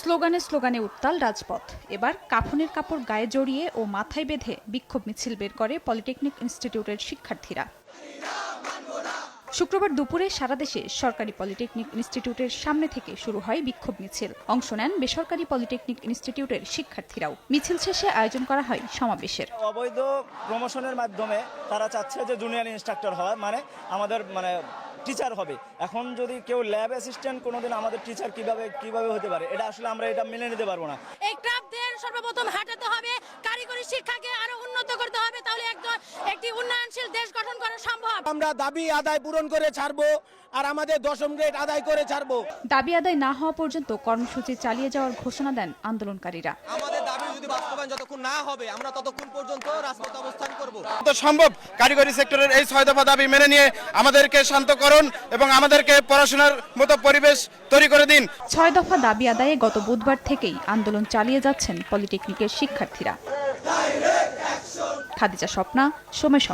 স্লোগানে স্লোগানে উত্তাল রাজপথ। এবার কাফনের কাপড় গায়ে জড়িয়ে ও মাথায় বেঁধে বিক্ষোভ মিছিল বের করে পলিটেকনিক ইনস্টিটিউটের শিক্ষার্থীরা। শুক্রবার দুপুরে সারা দেশে সরকারি পলিটেকনিক ইনস্টিটিউটের সামনে থেকে শুরু হয় বিক্ষোভ মিছিল। অংশ নেন বেসরকারি পলিটেকনিক ইনস্টিটিউটের শিক্ষার্থীরাও। মিছিল শেষে আয়োজন করা হয় সমাবেশের। অবৈধ প্রমোশনের মাধ্যমে তারা চাচ্ছে যে জুনিয়র ইনস্ট্রাক্টর হওয়া মানে আমাদের মানে টিচার হবে। এখন যদি কেউ ল্যাব অ্যাসিস্ট্যান্ট কোনোদিন আমাদের টিচার কীভাবে কীভাবে হতে পারে, এটা আসলে আমরা এটা মেনে নিতে পারব না। এই সর্বপ্রথম হাঁটাতে হবে। উন্নয়নশীল দেশ গঠন করা সম্ভব। আমরা দাবি আদায় পূরণ করে ছাড়বো আর আমাদের দশম গ্রেড আদায় করে ছাড়বো। দাবি আদায় না হওয়া পর্যন্ত কর্মসূচি চালিয়ে যাওয়ার ঘোষণা দেন আন্দোলনকারীরা। আমাদের দাবি যদি বাস্তবায়ন যতক্ষণ না হবে আমরা ততক্ষণ পর্যন্ত রাজপথে অবস্থান করব। তো সম্ভব কারিগরি সেক্টরের এই ছয় দফা দাবি মেনে নিয়ে আমাদেরকে শান্তকরণ এবং আমাদেরকে পড়াশোনার মতো পরিবেশ তৈরি করে দিন। ছয় দফা দাবি আদায়ে গত বুধবার থেকেই আন্দোলন চালিয়ে যাচ্ছেন পলিটেকনিকের শিক্ষার্থীরা। খাদিজা স্বপ্না সংবাদ।